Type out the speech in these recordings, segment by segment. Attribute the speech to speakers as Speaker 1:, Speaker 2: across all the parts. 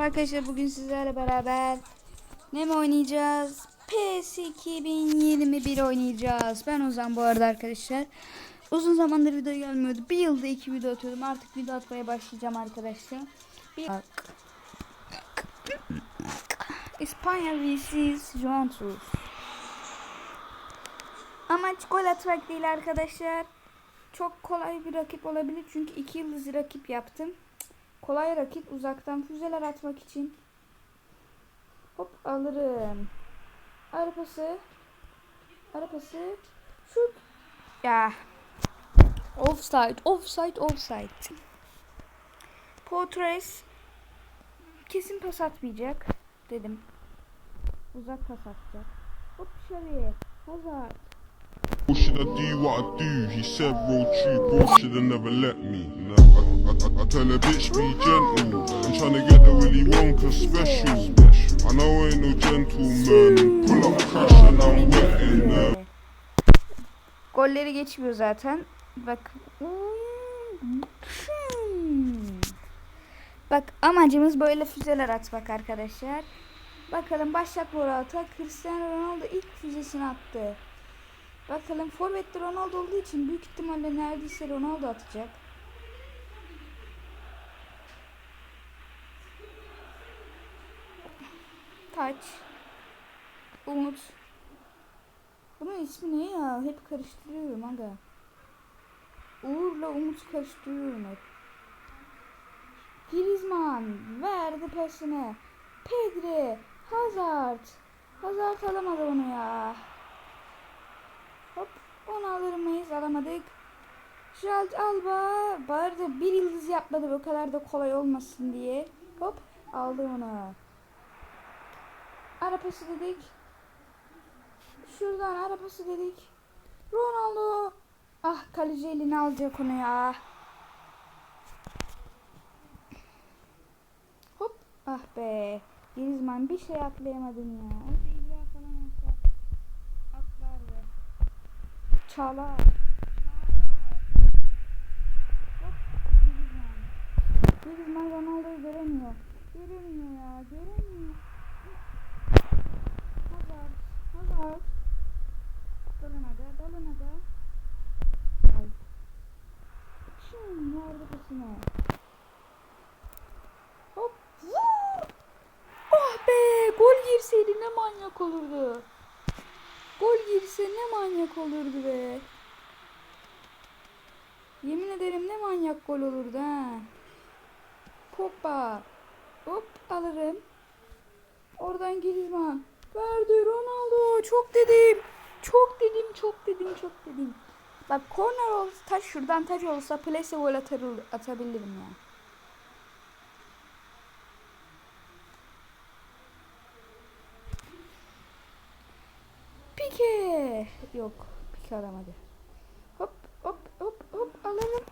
Speaker 1: Merhaba arkadaşlar bugün sizlerle beraber ne mi oynayacağız? PES 2021 oynayacağız. Ben Ozan bu arada arkadaşlar. Uzun zamandır video gelmiyordu. Bir yılda iki video atıyordum. Artık video atmaya başlayacağım arkadaşlar. Bir... İspanya vs Juventus. Amaç gol atmak değil arkadaşlar. Çok kolay bir rakip olabilir çünkü iki yıldız rakip yaptım. Kolay rakip uzaktan füzeler atmak için. Hop alırım. Arapası. Arapası. Şut. Ya. Offside, offside, offside. Potres kesin pas atmayacak dedim. Uzak pas atacak. Hop Xavi. Hazard.
Speaker 2: Should I do what I do? He said roll true, shoulda never let me. I, I, tell a bitch be gentle. I'm tryna get the Willy Wonka special. I know I ain't no gentleman. Pull up cash and I'm wetting them.
Speaker 1: Golleri geçmiyor zaten. Bak. Bak amacımız böyle füzeler atmak arkadaşlar. Bakalım başlat Morata. Cristiano Ronaldo ilk füzesini attı. Bakalım forvette Ronaldo olduğu için büyük ihtimalle neredeyse Ronaldo atacak. Taç. Umut. Bunun ismi ne ya? Hep karıştırıyorum aga. Uğur'la Umut karıştırıyorum hep. Griezmann verdi pasını. Pedri, Hazard. Hazard alamadı onu ya. Hop onu alır mıyız? Alamadık. Gerald Alba bari bir yıldız yapmadı bu kadar da kolay olmasın diye. Hop aldı onu. Arapası dedik. Şuradan arabası dedik. Ronaldo. Ah kaleci elini alacak onu ya. Hop. Ah be. Griezmann bir şey atlayamadın ya. Çağlar. Griezmann Ronaldo'yu göremiyor. Göremiyor ya. Göremiyor. Hazard. Hazard. Dalın hadi. Dalın hadi. Ay. Şimdi nerede pasını? Hop. Vur. Oh be. Gol girseydi ne olurdu. Gol girse ne manyak olurdu be. Yemin ederim ne manyak gol olurdu ha. Hoppa. Hop alırım. Oradan Griezmann. Verdi Ronaldo. Çok dedim. Çok dedim, çok dedim, çok dedim. Bak corner olsa, taş şuradan taç olsa place gol atabilirim ya. Pike. Yok, Pike alamadı. Hop, hop, hop, hop alalım.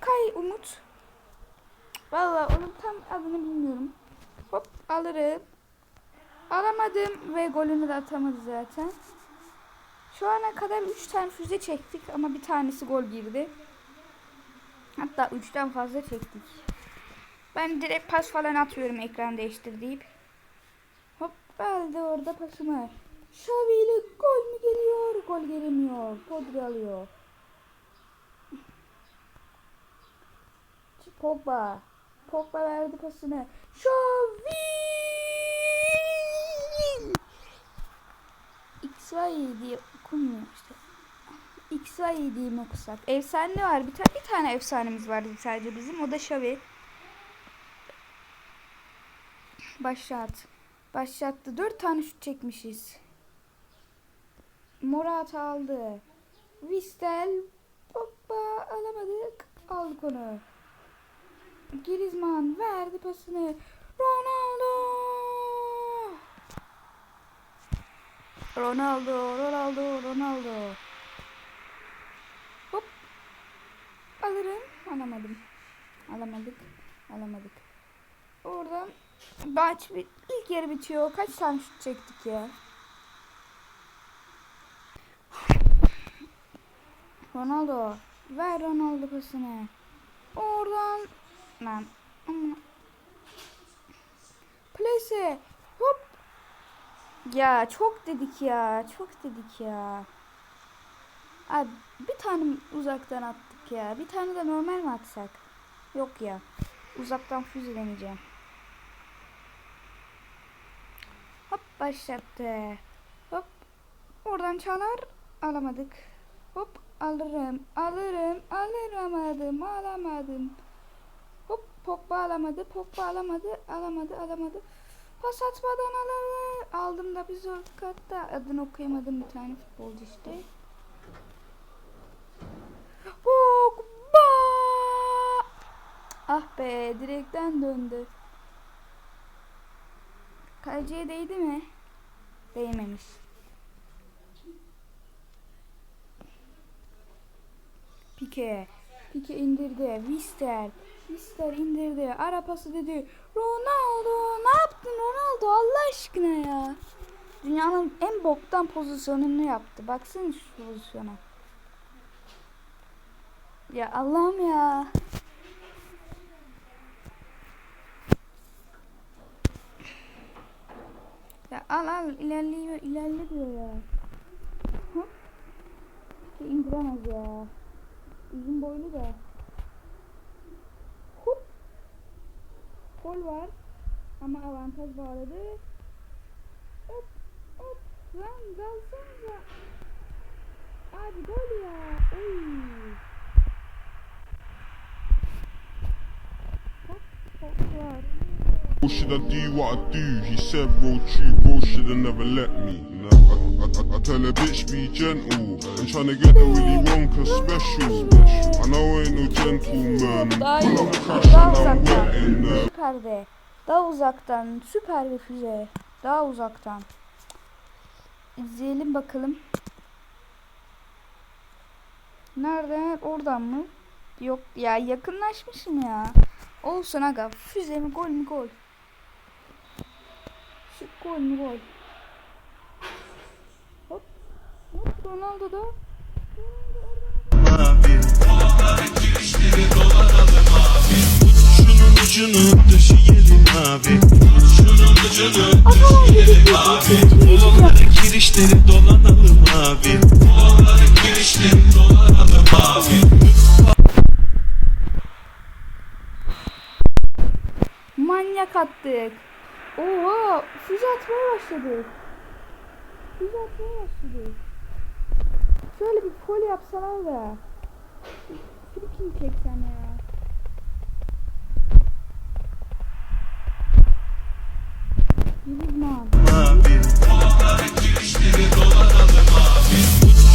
Speaker 1: Kay Umut. Vallahi onun tam adını bilmiyorum. Hop alırım. Alamadım ve golünü de atamadı zaten. Şu ana kadar 3 tane füze çektik ama bir tanesi gol girdi. Hatta 3'ten fazla çektik. Ben direkt pas falan atıyorum ekran değiştir deyip. Hop aldı orada pasımı. Xavi ile gol mü geliyor? Gol gelemiyor. Podri alıyor. Pogba. Pogba verdi pasını. Xavi! XY diye okunmuyor işte. XY diye mi okusak? Efsane var. Bir, ta bir tane efsanemiz vardı sadece bizim. O da Xavi. Başlat. Başlattı. Dört tane şut çekmişiz. Morata aldı. Vistel. Hoppa alamadık. Aldık onu. Griezmann verdi pasını. Ronaldo. Ronaldo, Ronaldo, Ronaldo. Hop. Alırım. Alamadım. Alamadık. Alamadık. Oradan maç ilk yarı bitiyor. Kaç tane şut çektik ya? Ronaldo. Ver Ronaldo pasını. Oradan lan. Ama- Kayse. Hop. Ya çok dedik ya. Çok dedik ya. Abi bir tane uzaktan attık ya. Bir tane de normal mi atsak? Yok ya. Uzaktan füze deneyeceğim. Hop başlattı. Hop. Oradan çalar. Alamadık. Hop alırım. Alırım. Alıramadım. Alamadım. Hop Pogba alamadı. Pogba alamadı. Alamadı. Alamadı. Pas atmadan alalı. Aldım da bir zor katta. Adını okuyamadım bir tane futbolcu işte. Pogba! Ah be direkten döndü. Kaleciye değdi mi? Değmemiş. Pike. Pike indirdi. Vister. Vister indirdi. Ara pası dedi. Ronaldo ne yaptın Ronaldo Allah aşkına ya. Dünyanın en boktan pozisyonunu yaptı. Baksana şu pozisyona. Ya Allah'ım ya. Ya al al ilerliyor ilerle diyor ya. Şey indiremez ya. Uzun boylu da. Hop. Gol var. Ama avantaj bağladı. Hop hop. Lan dalsanıza. Abi gol ya. Oy.
Speaker 2: Should I do what I do? He said roll true, bro shoulda never let me. Nah, I, tell a bitch be gentle. I'm tryna get the Willy Wonka special. I know I ain't no gentleman.
Speaker 1: Daha
Speaker 2: Pull up
Speaker 1: Daha
Speaker 2: and I'm
Speaker 1: uzaktan.
Speaker 2: wetting them.
Speaker 1: Süper de. Daha uzaktan. Süper bir füze. Daha uzaktan. İzleyelim bakalım. Nerede? Oradan mı? Yok ya yakınlaşmışım ya. Olsun aga. Füze mi gol mü gol. Şu gol mü gol. Hop. Hop Ronaldo da.
Speaker 3: Ucunu döşeyelim abi Şunun ucunu döşeyelim abi Olanların kirişleri dolanalım abi Olanların kirişleri dolanalım abi
Speaker 1: Manyak attık. Oha füze atmaya başladık. Füze atmaya başladık. Şöyle bir pol yapsalar da. Frikini çeksen ya. Yıldızman.
Speaker 3: abi Olanların kirişleri dolanalım abi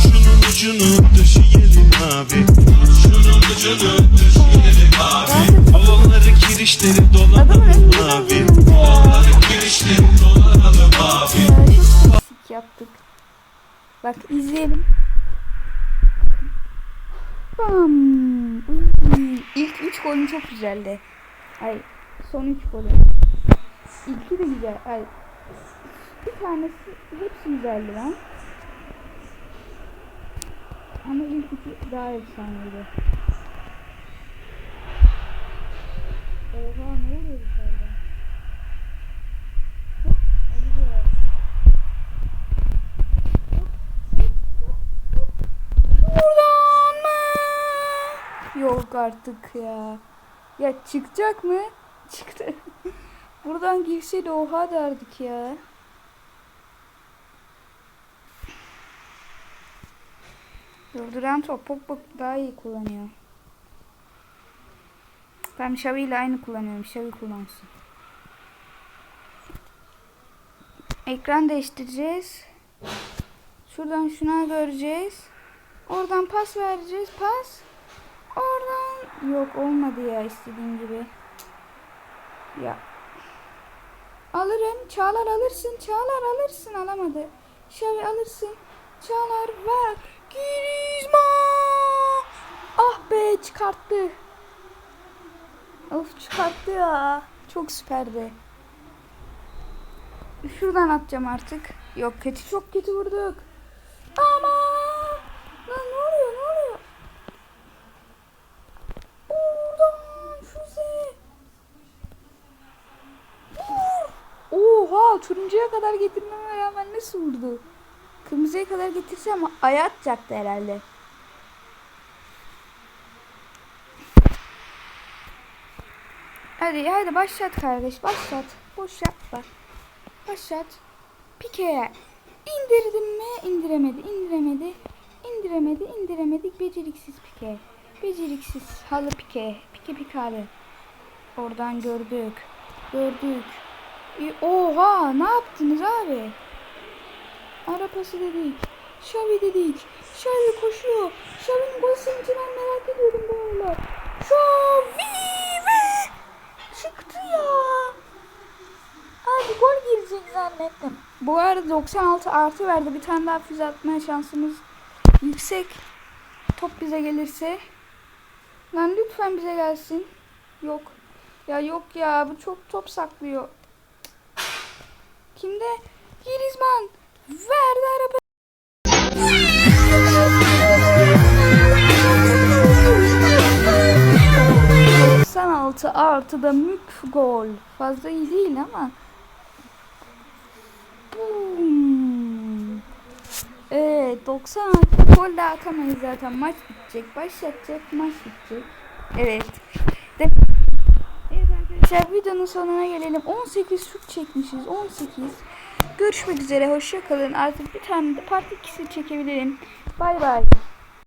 Speaker 3: Şunun ucunu döşeyelim abi Şunun ucunu döşeyelim abi Olanların kirişleri dolanalım abi Olanların kirişleri dolanalım abi
Speaker 1: yaptık. Bak izleyelim. Bam. İlk üç golün çok güzeldi. Ay son üç golü. İlki de güzel. Ay bir tanesi hepsi güzeldi lan. Ama ilk üçü daha efsaneydi. Oha ne oluyor dışarıda? Hop, oluyor. Buradan mı? Yok artık ya. Ya çıkacak mı? Çıktı. Buradan girse de oha derdik ya. Durduran top Pogba daha iyi kullanıyor. Ben Xavi ile aynı kullanıyorum. Xavi kullansın. Ekran değiştireceğiz. Şuradan şuna göreceğiz. Oradan pas vereceğiz. Pas. Yok olmadı ya istediğim gibi. Ya. Alırım. Çağlar alırsın. Çağlar alırsın. Alamadı. Şavi alırsın. Çağlar ver. Griezmann. Ah be çıkarttı. Of çıkarttı ya. Çok süperdi. Şuradan atacağım artık. Yok kötü çok kötü vurduk. Ama lan ne oluyor ne oluyor? Oradan füze. Vur. Oha turuncuya kadar getirmeme rağmen nasıl vurdu? Kırmızıya kadar getirsem aya atacaktı herhalde. Hadi hadi başlat kardeş başlat. Boş yapma. Başlat. Pike'ye. İndirdim mi? İndiremedi. indiremedi. İndiremedi. indiremedi. Beceriksiz Pike. Beceriksiz halı Pike. Pike Pikalı. Oradan gördük. Gördük. Oha ne yaptınız abi? Arapası dedik. Şavi dedik. Şavi koşuyor. Şavi'nin gol sevincini ben merak ediyorum bu aralar. Şavi ve çıktı ya. Abi gol girecek zannettim. Bu arada 96 artı verdi. Bir tane daha füze atmaya şansımız yüksek. Top bize gelirse. Lan lütfen bize gelsin. Yok. Ya yok ya bu çok top saklıyor. Kimde? Girizman. Verdi araba. 96 artı da mük gol. Fazla iyi değil ama. Boom. Evet 96 gol de atamayız zaten. Maç bitecek. Başlatacak. Maç bitecek. Evet. De evet arkadaşlar videonun sonuna gelelim. 18 şut çekmişiz. 18. Görüşmek üzere. Hoşça kalın. Artık bir tane de part 2'si çekebilirim. Bay bay.